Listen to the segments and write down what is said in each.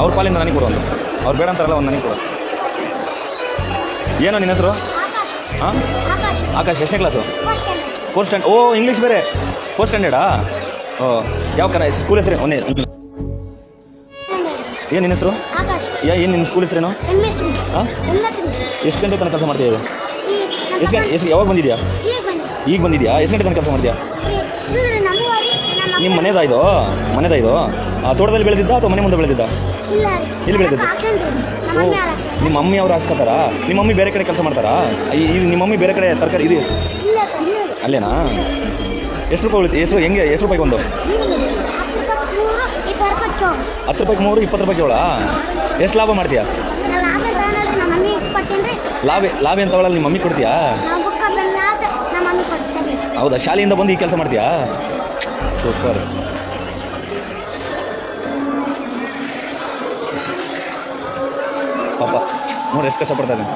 ಅವ್ರ ಪಾಲಿಂದ ನನಗೆ ಕೊಡು ಒಂದು. ಅವ್ರು ಬೇಡ ಅಂತಾರಲ್ಲ ಒಂದು ನನಗೆ ಕೊಡು. ಏನೋ ನಿನ್ನ ಹೆಸರು? ಹಾಂ? ಆಕಾಶ್. ಎಷ್ಟನೇ ಕ್ಲಾಸು? ಫೋರ್ತ್ ಸ್ಟ್ಯಾಂಡ್ ಓ ಇಂಗ್ಲೀಷ್ ಬೇರೆ. ಫೋರ್ತ್ ಸ್ಟ್ಯಾಂಡರ್ಡಾ ಓ ಯಾವ ಕರ ಸ್ಕೂಲ್ ಹೆಸರು ಒಂದೇ ಏನು ನಿನ್ನ ಹೆಸರು? ಏನು ನಿನ್ನ ಸ್ಕೂಲ್ ಹೆಸರೇನು? ಹಾಂ? ಎಷ್ಟು ಗಂಟೆ ತನಕ ಕೆಲಸ ಮಾಡ್ತೀಯ ಎಷ್ಟು ಗಂಟೆ ಎಷ್ಟು ಯಾವಾಗ ಬಂದಿದ್ಯಾ? ಈಗ ಬಂದಿದ್ಯಾ? ಎಷ್ಟು ಗಂಟೆ ತನಕ ಕೆಲಸ ಮಾಡ್ತೀಯಾ ನಿಮ್ಮ ಮನೆದಾ ಇದು? ಮನೆದಾ ಇದು? ಆ, ತೋಟದಲ್ಲಿ ಬೆಳೆದಿದ್ದ ಅಥವಾ ಮನೆ ಮುಂದೆ ಬೆಳೆದಿದ್ದ? ಇಲ್ಲ ಬೆಳೆದದ್ದು? ನಮ್ಮ ಓ ನಿಮ್ಮ ಮಮ್ಮಿ ಅವ್ರು ಹಾಸ್ಕೊತಾರ? ನಿಮ್ಮ ಮಮ್ಮಿ ಬೇರೆ ಕಡೆ ಕೆಲಸ ಮಾಡ್ತಾರಾ? ಇದು ಈ ನಿಮ್ಮ ಮಮ್ಮಿ ಬೇರೆ ಕಡೆ ತರಕಾರಿ ಇದು ಅಲ್ಲೇನಾ? ಎಷ್ಟು ರೂಪಾಯಿ ಉಳಿತು? ಎಷ್ಟು ಹೆಂಗೆ ಎಷ್ಟು ರೂಪಾಯಿಗೆ ಒಂದು? ಹತ್ತು ರೂಪಾಯಿಗೆ ಮೂರು ಇಪ್ಪತ್ತು ರೂಪಾಯಿಗೆ ಏಳ ಎಷ್ಟು ಲಾಭ ಮಾಡ್ತೀಯಾ? ಲಾಭ ಲಾಭ ಅಂತ ಅವಳಲ್ಲಿ ನಿಮ್ಮ ಮಮ್ಮಿ ಕೊಡ್ತೀಯಾ? ಹೌದಾ? ಶಾಲೆಯಿಂದ ಬಂದು ಈ ಕೆಲಸ ಮಾಡ್ತೀಯಾ? ಸೂಪರ್. ಪಾಪ ನೋಡಿ ಎಷ್ಟು ಕಷ್ಟ ಪಡ್ತಾ ಇದ್ದೀನಿ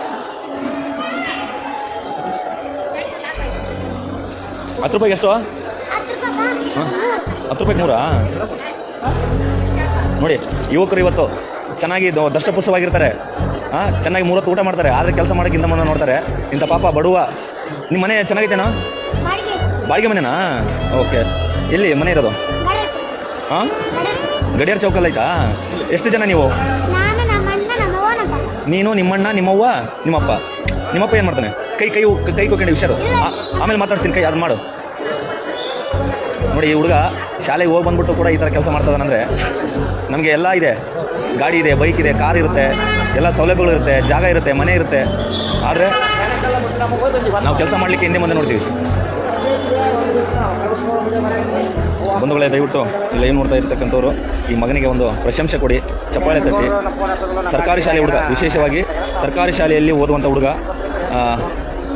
ಹತ್ತು ರೂಪಾಯಿಗೆ ಎಷ್ಟು ರೂಪಾಯಿ ಹಾಂ ಹತ್ತು ರೂಪಾಯಿಗೆ ಮೂರಾ ನೋಡಿ ಯುವಕರು ಇವತ್ತು ಚೆನ್ನಾಗಿ ದಷ್ಟಪುಷ್ಟವಾಗಿರ್ತಾರೆ. ಹಾಂ ಚೆನ್ನಾಗಿ ಮೂರತ್ತು ಊಟ ಮಾಡ್ತಾರೆ. ಆದರೆ ಕೆಲಸ ಮಾಡೋಕ್ಕಿಂತ ಮುಂದೆ ನೋಡ್ತಾರೆ. ಇಂಥ ಪಾಪ ಬಡವ. ನಿಮ್ಮ ಮನೆ ಚೆನ್ನಾಗೈತೇನೋ? ಬಾಡಿಗೆ. ಮನೆನಾ? ಓಕೆ. ಎಲ್ಲಿ ಮನೆ ಇರೋದು? ಹಾಂ ಗಡಿಯಾರ ಚೌಕಲ್ಲಿ ಆಯ್ತಾ ಎಷ್ಟು ಜನ ನೀವು? ನೀನು ನಿಮ್ಮಣ್ಣ, ನಿಮ್ಮವ್ವ, ನಿಮ್ಮಪ್ಪ. ನಿಮ್ಮಪ್ಪ ಏನು ಮಾಡ್ತಾನೆ? ಕೈ ಕೈ ಕೈ ಕೊಕ್ಕಂಡು ಹುಷಾರು. ಆಮೇಲೆ ಮಾತಾಡ್ತೀನಿ ಕೈ ಅದು ಮಾಡು. ನೋಡಿ, ಈ ಹುಡುಗ ಶಾಲೆಗೆ ಹೋಗಿ ಬಂದ್ಬಿಟ್ಟು ಕೂಡ ಈ ಥರ ಕೆಲಸ ಮಾಡ್ತದಾನಂದರೆ ನಮಗೆ ಎಲ್ಲ ಇದೆ. ಗಾಡಿ ಇದೆ ಬೈಕ್ ಇದೆ ಕಾರ್ ಇರುತ್ತೆ. ಎಲ್ಲ ಸೌಲಭ್ಯಗಳು ಇರುತ್ತೆ, ಜಾಗ ಇರುತ್ತೆ, ಮನೆ ಇರುತ್ತೆ. ಆದರೆ ನಾವು ಕೆಲಸ ಮಾಡಲಿಕ್ಕೆ ಹಿಂದೆ ಮುಂದೆ ನೋಡ್ತೀವಿ. ಬಂಧುಗಳೇ ದಯವಿಟ್ಟು ಇಲ್ಲ ಏನು ನೋಡ್ತಾ ಇರ್ತಕ್ಕಂಥವ್ರು ಈ ಮಗನಿಗೆ ಒಂದು ಪ್ರಶಂಸೆ ಕೊಡಿ. ಚಪ್ಪಾಳೆ ತಟ್ಟಿ. ಸರ್ಕಾರಿ ಶಾಲೆ ಹುಡುಗ ವಿಶೇಷವಾಗಿ ಸರ್ಕಾರಿ ಶಾಲೆಯಲ್ಲಿ ಓದುವಂಥ ಹುಡುಗ. ಆ,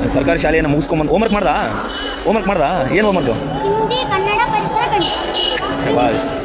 ಸರ್ಕಾರಿ ಶಾಲೆಯನ್ನು ಮುಗಿಸ್ಕೊಂಬಂದು ಹೋಮ್ವರ್ಕ್ ಮಾಡ್ದಾ? ಹೋಮ್ವರ್ಕ್ ಮಾಡ್ದಾ? ಏನು ಹೋಮ್ವರ್ಕು ಶಬಾಷ್.